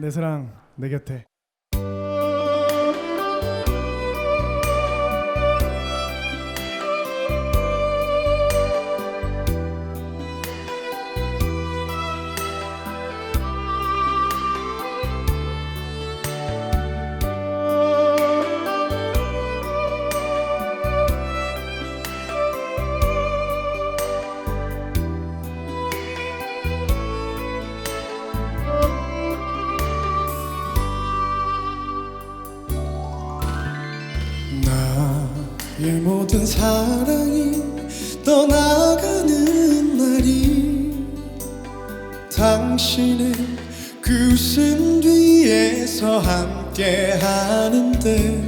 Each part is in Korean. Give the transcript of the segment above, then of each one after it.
내 사랑 내 곁에 나의 모든 사랑이 떠나가는 날이 당신의 그 웃음 뒤에서 함께 하는데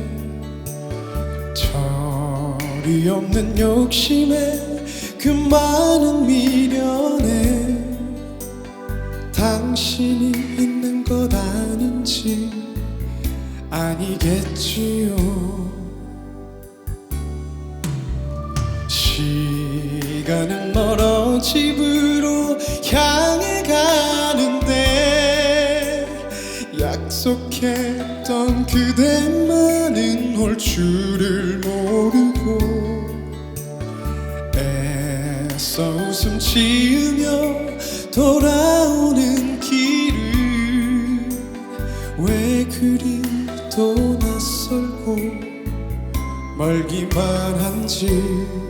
철이 없는 욕심에 그 많은 미련에 당신이 있는 것 아닌지 아니겠지요 시간은 멀어 집으로 향해 가는데 약속했던 그대만은 올 줄을 모르고 애써 웃음 지으며 돌아오는 길을 왜 그리 또 낯설고 멀기만 한지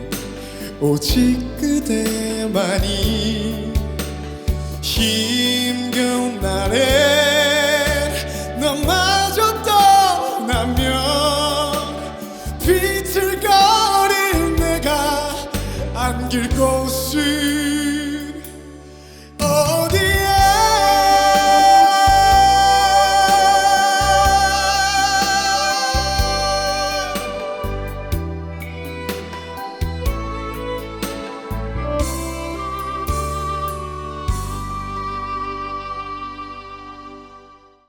오직 그대만이 힘겨운 날엔 너마저 떠나면 비틀거릴 내가 안길 곳